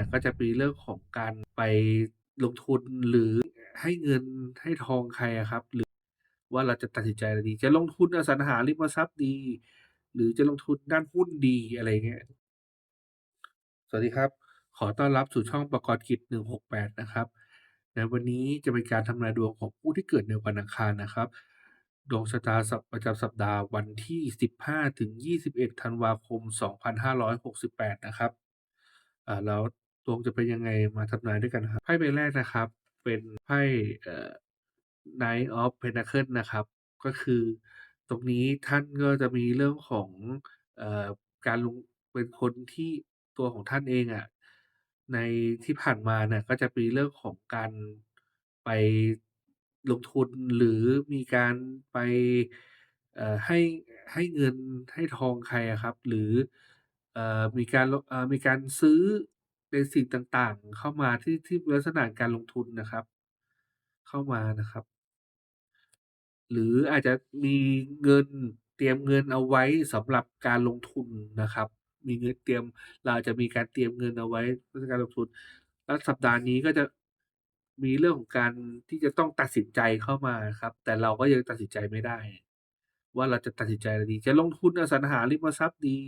น่ะก็จะมีเรื่องของการไปลงทุนหรือให้เงินให้ทองใครครับ หรือว่าเราจะตัดสินใจอะไรดี จะลงทุนอสังหาริมทรัพย์ดี หรือจะลงทุนด้านหุ้นดีอะไรเงี้ยสวัสดีครับ ขอต้อนรับสู่ช่องประกรณ์กิจ 168 นะครับ ในวันนี้จะเป็นการทำนายดวงของผู้ที่เกิดในวันอังคารนะครับ ดวงชะตาประจำสัปดาห์วันที่ 15-21 ธันวาคม 2568 นะครับอ่าแล้ วงจะเป็นยังไงมาทำนายด้วยกันครับไพ่ใบแรกนะครับ เป็นไพ่เอ่อ Knight of Pentacles นะครับ ก็คือตรงนี้ท่านก็จะมีเรื่องของเอ่อการลงเป็นคนที่ตัวของท่านเองอะในที่ผ่านมาเนี่ยก็จะมีเรื่องของการไปลงทุนหรือมีการไปเอ่อให้ให้เงินให้ทองใครอะครับ หรือเอ่อมีการเอ่อมีการซื้อ ในสิ่งต่าง ๆ เข้ามาที่ ที่ลักษณะการลงทุนนะครับ เข้ามานะครับ หรืออาจจะมีเงิน เตรียมเงินเอาไว้สำหรับการลงทุนนะครับ มีเงินเตรียม เราอาจจะมีการเตรียมเงินเอาไว้เพื่อการลงทุน แล้วสัปดาห์นี้ก็จะมีเรื่องของการที่จะต้องตัดสินใจเข้ามาครับ แต่เราก็ยังตัดสินใจไม่ได้ว่า เราจะตัดสินใจอะไรดี จะลงทุนอสังหาริมทรัพย์ดี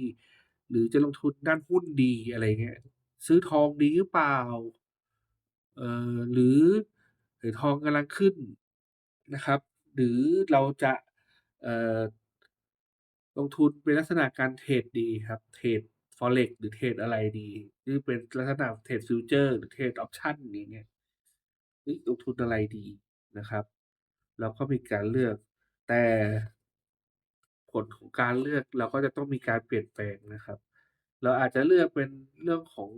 หรือจะลงทุนด้านหุ้นดี อะไรเงี้ย ซื้อทองดีหรือเปล่า เอ่อ หรือหรือทองกำลังขึ้นนะครับ หรือเราจะ เอ่อ ลงทุนเป็นลักษณะการเทรดดีครับ เทรด Forex หรือเทรดอะไรดีที่เป็นลักษณะเทรดฟิวเจอร์หรือเทรดออปชันอย่างเงี้ยเฮ้ยลงทุนอะไรดีนะครับ เราก็มีการเลือกแต่ผลของการเลือกเราก็จะต้องมีการเปลี่ยนแปลงนะครับ เราอาจจะเลือกเป็นเรื่องของ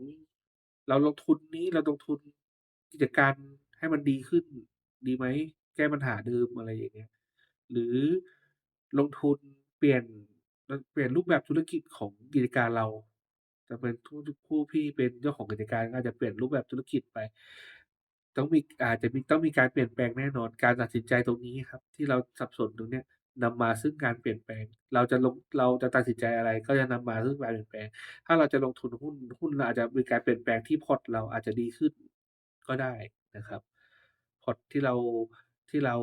เราลงทุนนี้ เราลงทุนกิจการให้มันดีขึ้น ดีไหม แก้ปัญหาเดิมอะไรอย่างเงี้ย หรือลงทุนเปลี่ยนเอ่อเปลี่ยนรูปแบบธุรกิจของกิจการเราจะเป็นผู้ผู้ที่เป็นเจ้าของกิจการก็อาจจะเปลี่ยนรูปแบบธุรกิจไป ต้องมีอาจจะมีต้องมีการเปลี่ยนแปลงแน่นอนการตัดสินใจตรงนี้ครับ ที่เราสับสนตรงเนี้ย นำมาซึ่งการเปลี่ยนแปลง เราจะลงเราจะตัดสินใจอะไร ก็จะนำมาซึ่งการเปลี่ยนแปลง ถ้าเราจะลงทุนหุ้นหุ้นเราอาจจะมีการเปลี่ยนแปลงที่พอร์ตเราอาจจะดีขึ้นก็ได้นะครับ พอร์ตที่เราที่เรา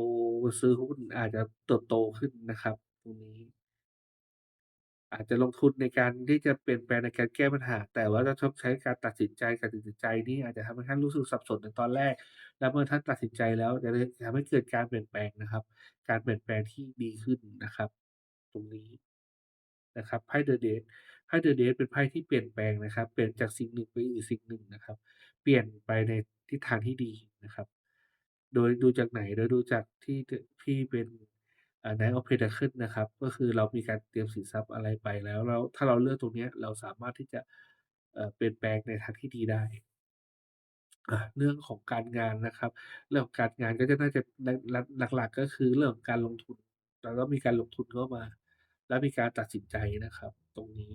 ซื้อหุ้นอาจจะเติบโตขึ้นนะครับ ตรงนี้ อาจจะลงทุนในการที่จะเปลี่ยนแปลงในการแก้ปัญหา แต่ว่าจะต้องใช้การตัดสินใจการตัดสินใจนี้อาจจะทำให้ท่านรู้สึกสับสนในตอนแรก แล้วเมื่อท่านตัดสินใจแล้วจะได้ทำให้เกิดการเปลี่ยนแปลงนะครับ การเปลี่ยนแปลงที่ดีขึ้นนะครับ ตรงนี้นะครับไพ่ The Death ไพ่ The Death เป็นไพ่ที่เปลี่ยนแปลงนะครับ เปลี่ยนจากสิ่งหนึ่งไปอีกสิ่งหนึ่งนะครับ เปลี่ยนไปในทิศทางที่ดีนะครับ โดยดูจากไหนโดยดูจากที่ทที่เป็น อ่า Knight of Pentacle นะครับ ก็คือเรามีการเตรียมสินทรัพย์อะไรไปแล้ว แล้ว ถ้าเราเลือกตรงเนี้ย เราสามารถที่จะ เอ่อ เปลี่ยนแปลงในทางที่ดีได้ อา เรื่องของการงานนะครับ เรื่องของการงานก็จะน่าจะ หลัก หลักๆก็คือเรื่องของการลงทุน เราต้องมีการลงทุนเข้ามา และมีการตัดสินใจนะครับ ตรงนี้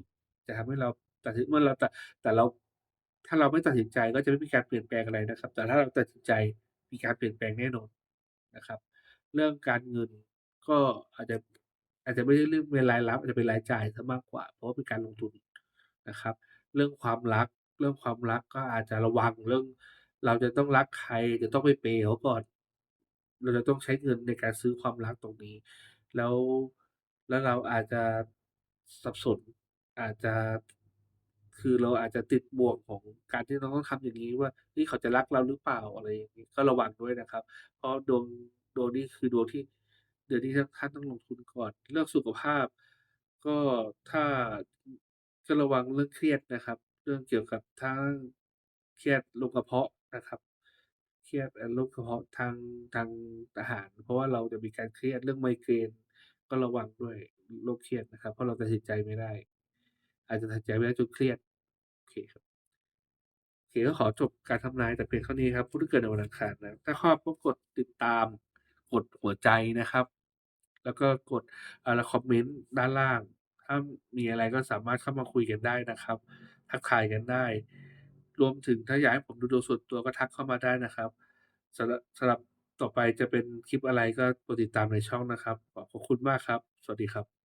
จะทำให้เราตัดสิน เมื่อเราตัด แต่เรา ถ้าเราไม่ตัดสินใจก็จะไม่มีการเปลี่ยนแปลงอะไรนะครับ แต่ถ้าเราตัดสินใจ มีการเปลี่ยนแปลงแน่นอนนะครับ เรื่องการเงิน ก็อาจจะอาจจะไม่ใช่เรื่องเป็นรายรับอาจจะเป็นรายจ่ายเสียมากกว่า เพราะว่าเป็นการลงทุนนะครับ เรื่องความรัก เรื่องความรักก็อาจจะระวังเรื่อง เราจะต้องรักใครจะต้องไปเพย์เขาก่อน เราจะต้องใช้เงินในการซื้อความรักตรงนี้ แล้วแล้วเราอาจจะสับสนอาจจะคือเราอาจจะติดบ่วงของการที่เราต้องทำอย่างงี้ว่าเฮ้ยเขาจะรักเราหรือเปล่าอะไรอย่างงี้ก็ระวังด้วยนะครับ เพราะดวงดวงนี้คือดวงที่ เดือนที่ท่านท่านต้องลงทุนก่อน เรื่องสุขภาพ ก็ถ้าอือก็ระวังเรื่องเครียดนะครับ เรื่องเกี่ยวกับทั้งเครียดโรคกระเพาะนะครับ เครียดโรคกระเพาะทางทางอาหาร เพราะว่าเราจะมีการเครียดเรื่องไมเกรนก็ระวังด้วยโรคเครียดนะครับ เพราะเราตัดสินใจไม่ได้ อาจจะตัดสินใจไม่ได้จนเครียดโอเคครับโอเคก็ขอจบการทำนายแต่เพียงเท่านี้ครับผู้ที่เกิดในวันอังคารนะถ้าชอบก็กดติดตามกดหัวใจนะครับ แล้วก็กดอ่าคอมเมนต์ด้านล่าง ถ้ามีอะไรก็สามารถเข้ามาคุยกันได้นะครับ ทักทายกันได้ รวมถึงถ้าอยากให้ผมดูดวงส่วนตัวก็ทักเข้ามาได้นะครับสำหรับสำหรับต่อไปจะเป็นคลิปอะไรก็โปรดติดตามในช่องนะครับ ขอบคุณมากครับ สวัสดีครับ